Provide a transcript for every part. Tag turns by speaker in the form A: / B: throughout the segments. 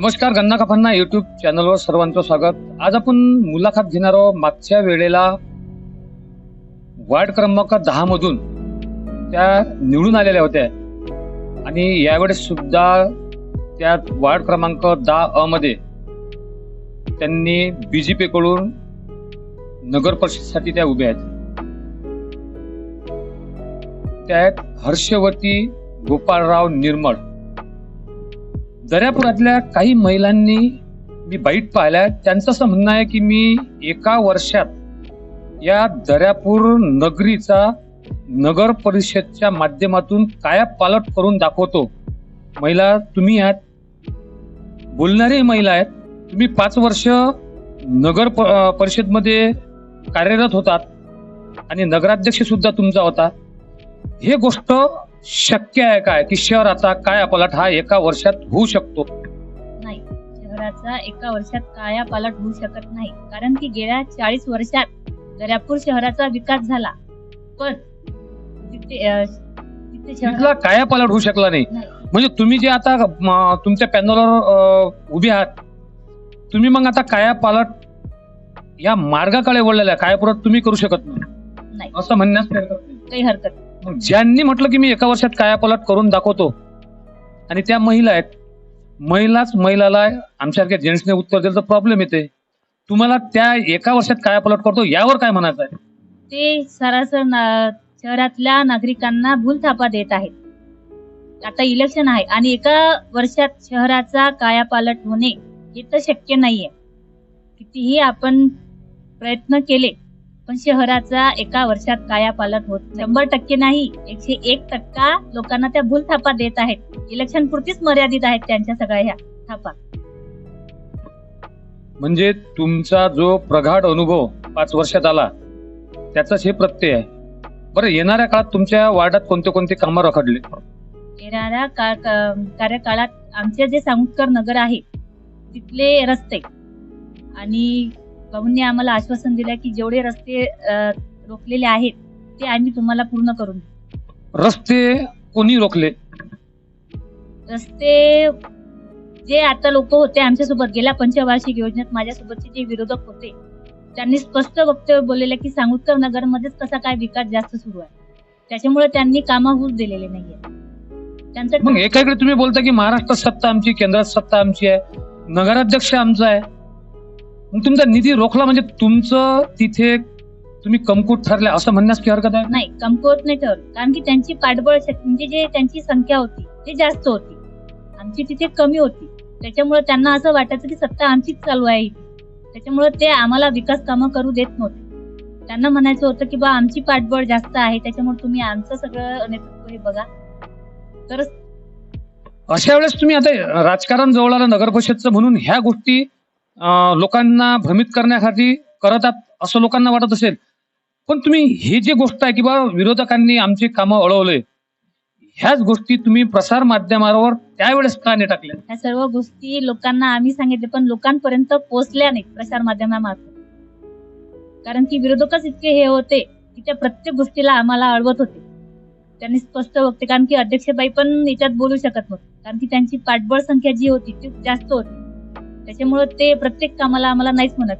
A: नमस्कार गन्ना काफांना युट्यूब चॅनलवर सर्वांचं स्वागत. आज आपण मुलाखत घेणार आहोत मागच्या वेळेला वार्ड क्रमांक दहा मधून. त्या निवडून आलेल्या होत्या. आणि यावेळेस सुद्धा त्या वार्ड क्रमांक दहा अ मध्ये त्यांनी बीजेपी कडून नगर परिषदेसाठी त्या उभ्या आहेत. त्या आहेत हर्षवती गोपाळराव निर्मळ दर्यापुरातल्या काही महिलांनी मी बाईट पाहिल्या. त्यांचं असं म्हणणं आहे की मी एका वर्षात या दर्यापूर नगरीचा नगर परिषदच्या माध्यमातून काया पालट करून दाखवतो. महिला तुम्ही आहात. बोलणारी महिला आहेत. तुम्ही पाच वर्ष नगर प- परिषदमध्ये कार्यरत होतात आणि नगराध्यक्ष सुद्धा तुमचा होता. हे गोष्ट शक्य आहे काय? की शहर आता काय पलट हा एका वर्षात होऊ शकतो?
B: नाही. शहराचा एका वर्षात काया पालट होऊ शकत नाही. कारण की गेल्या चाळीस वर्षात दर्यापूर शहराचा विकास झाला. पण तिथे अं, तिथे
A: तिथला काया पलट होऊ शकला नाही?
B: नाही.
A: म्हणजे तुम्ही जे आता म, तुमच्या पॅनलवर उभे आहात तुम्ही मग आता काया पालट या मार्गाकडे वळलेल्या काया परत तुम्ही करू शकत नाही?
B: नाही.
A: असं म्हणण्यास काही हरकत नाही. मग ज्यांनी म्हटलं की मी एका वर्षात काया पलट करून दाखवतो. आणि त्या महिला आहेत. महिलाच महिलाला आमच्यासारख्या जेंट्सने उत्तर दिलं तर प्रॉब्लेम येते. तुम्हाला त्या एका वर्षात काया पलट करतो यावर काय म्हणायचं आहे?
B: ते सरासर ना- शहरातल्या नागरिकांना भूलथापा देत आहेत. आता इलेक्शन आहे आणि एका वर्षात शहराचा कायापालट होणे हे तर शक्य नाहीये. कितीही आपण प्रयत्न केले पण शहराचा एका वर्षात कायापालट होत. शंभर टक्के नाही एकशे एक टक्का लोकांना त्या भूलथापा देत आहेत. इलेक्शन पुरतीच मर्यादित आहेत त्यांच्या सगळ्या ह्या थापा.
A: म्हणजे तुमचा जो प्रगाढ अनुभव पाच वर्षात आला त्याचाच हे प्रत्यय आहे. बरं येणाऱ्या काळात तुमच्या वार्डात कोणते कोणते कामं रखडले?
B: येणाऱ्या कार्यकाळात आमचे जे सांगूतकर नगर आहे तिथले रस्ते आणि भाऊंनी आम्हाला आश्वासन दिलं की जेवढे रस्ते रोखलेले आहेत ते आम्ही तुम्हाला पूर्ण करून.
A: रस्ते कोणी रोखले?
B: रस्ते जे आता लोक होते आमच्यासोबत गेल्या पंचवार्षिक योजनेत माझ्यासोबतचे जे विरोधक होते त्यांनी स्पष्ट वक्तव्य बोललेलं की सांगूतकर नगरमध्येच कसा काय विकास जास्त सुरू आहे. त्याच्यामुळे त्यांनी कामं होऊच दिलेले नाहीये. त्यांचं
A: एकाकडे तुम्ही बोलता की महाराष्ट्रात सत्ता आमची केंद्रात सत्ता आमची आहे नगराध्यक्ष आमचा आहे. मग तुमचा निधी रोखला म्हणजे तुमचं तिथे तुम्ही कमकुट ठरले असं म्हणण्यास की हरकत आहे?
B: नाही कमकुवत नाही ठरवलं कारण की त्यांची पाठबळ शक्ती म्हणजे जे त्यांची संख्या होती ती जास्त होती. आमची तिथे कमी होती. त्याच्यामुळे त्यांना असं वाटायचं की सत्ता आमचीच चालू आहे. त्याच्यामुळे ते आम्हाला विकास कामं करू देत नव्हते. त्यांना म्हणायचं होतं की बा आमची पाठबळ जास्त आहे त्याच्यामुळे तुम्ही आमचं सगळं नेतृत्व हे बघा. तर
A: अशा वेळेस तुम्ही आता राजकारण जवळ आलं नगर परिषदचं म्हणून ह्या गोष्टी लोकांना भ्रमित करण्यासाठी करत आहात असं लोकांना वाटत असेल. पण तुम्ही ही जी गोष्ट आहे की बा विरोधकांनी आमची कामं अडवले ह्याच गोष्टी तुम्ही प्रसार माध्यमावर त्यावेळेस का नाही टाकल्या?
B: ह्या सर्व गोष्टी लोकांना आम्ही सांगितले पण लोकांपर्यंत पोहोचल्या नाहीत प्रसार माध्यमामार्फत. कारण की विरोधकच इतके हे होते की त्या प्रत्येक गोष्टीला आम्हाला अडवत होते. त्यांनी स्पष्ट वक्ते कारण की अध्यक्षबाई पण याच्यात बोलू शकत नव्हते. कारण की त्यांची पाठबळ संख्या जी होती ती जास्त होती. त्याच्यामुळे ते प्रत्येक कामाला आम्हाला नाहीच म्हणत.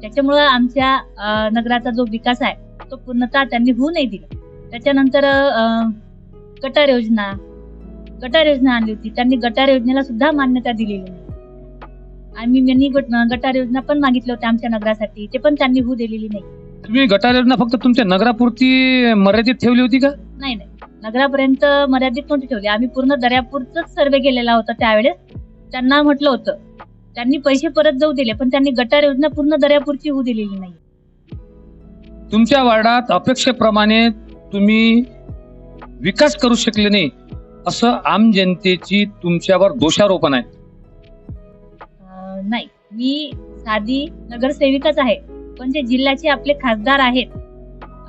B: त्याच्यामुळं आमच्या नगराचा जो विकास आहे तो पूर्णतः त्यांनी होऊ नाही दिला. त्याच्यानंतर गटार योजना गटार योजना आणली होती. त्यांनी गटार योजनेला सुद्धा मान्यता दिलेली नाही. आम्ही गट- गटार योजना पण मागितल्या होत्या आमच्या नगरासाठी. ते पण त्यांनी होऊ दिलेली नाही.
A: तुम्ही गटार योजना फक्त तुमच्या नगरापुरती मर्यादित ठेवली होती का?
B: नाही नाही. नगरापर्यंत मर्यादित नव्हती ठेवली. आम्ही पूर्ण दर्यापूरच सर्वे केलेला होता त्यावेळेस. त्यांना म्हटलं होतं त्यांनी पैसे परत जाऊ दिले पण त्यांनी गटार योजना पूर्ण दर्यापूरची होऊ दिलेली नाही.
A: तुमच्या वार्डात अपेक्षेप्रमाणे तुम्ही विकास करू शकले नाही असं आम जनतेची तुमच्यावर दोषारोपण आहे.
B: नाही मी साधी नगरसेविकाच आहे पण जे जिल्ह्याचे आपले खासदार आहेत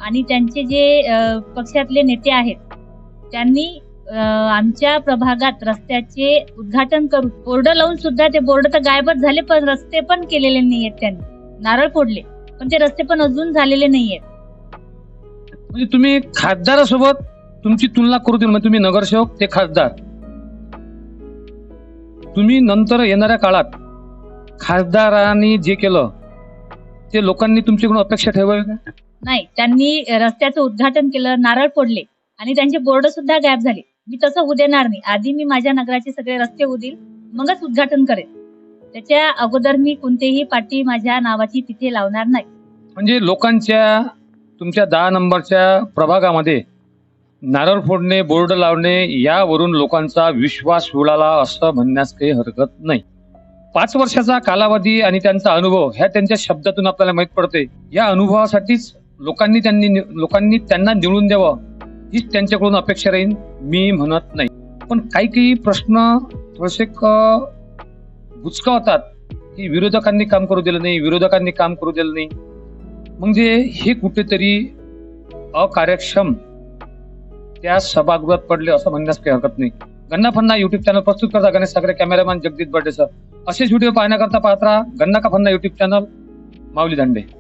B: आणि त्यांचे जे अं, पक्षातले नेते आहेत त्यांनी आमच्या प्रभागात रस्त्याचे उद्घाटन करून बोर्ड लावून सुद्धा ते बोर्ड तर गायबच झाले पण रस्ते पण केलेले नाहीयेत त्यांनी. नारळ फोडले पण ते रस्ते पण अजून झालेले नाहीयेत.
A: म्हणजे तुम्ही खासदारासोबत तुमची तुलना करू दे म्हणजे तुम्ही नगरसेवक ते खासदार. तुम्ही नंतर येणाऱ्या काळात खासदारांनी जे केलं ते लोकांनी तुमच्याकडून अपेक्षा ठेवावी का?
B: नाही त्यांनी रस्त्याचं उद्घाटन केलं नारळ फोडले. आणि त्यांचे बोर्ड सुद्धा गायब झाले. मी तसं होऊ देणार नाही. आधी मी माझ्या नगराचे सगळे रस्ते होतील मगच उद्घाटन करेन त्याच्या अगोदर मी कोणतेही पाठी माझ्या नावाची तिथे लावणार नाही.
A: म्हणजे लोकांच्या तुमच्या दहा नंबरच्या प्रभागामध्ये नारळ फोडणे बोर्ड लावणे यावरून लोकांचा विश्वास उडाला असं म्हणण्यास काही हरकत नाही. पाच वर्षाचा कालावधी आणि त्यांचा अनुभव ह्या त्यांच्या शब्दातून आपल्याला माहीत पडते. या अनुभवासाठीच लोकांनी त्यांनी लोकांनी त्यांना निवडून द्यावं. हीच त्यांच्याकडून अपेक्षा राहील मी म्हणत नाही. पण काही काही प्रश्न थोडेसे क- बुचकावतात की विरोधकांनी काम करू दिलं नाही विरोधकांनी काम करू दिलं नाही. म्हणजे हे कुठेतरी अकार्यक्षम त्या सभागृहात पडले असं म्हणण्यास काही हरकत नाही. गन्ना फन्ना युट्यूब चॅनल प्रस्तुत करता गणेश सागरे कॅमेरामॅन जगदीश बर्डे सर असेच व्हिडिओ पाहण्याकरता पाहत राहा गन्ना का फन्ना युट्यूब चॅनल माऊली दांडे.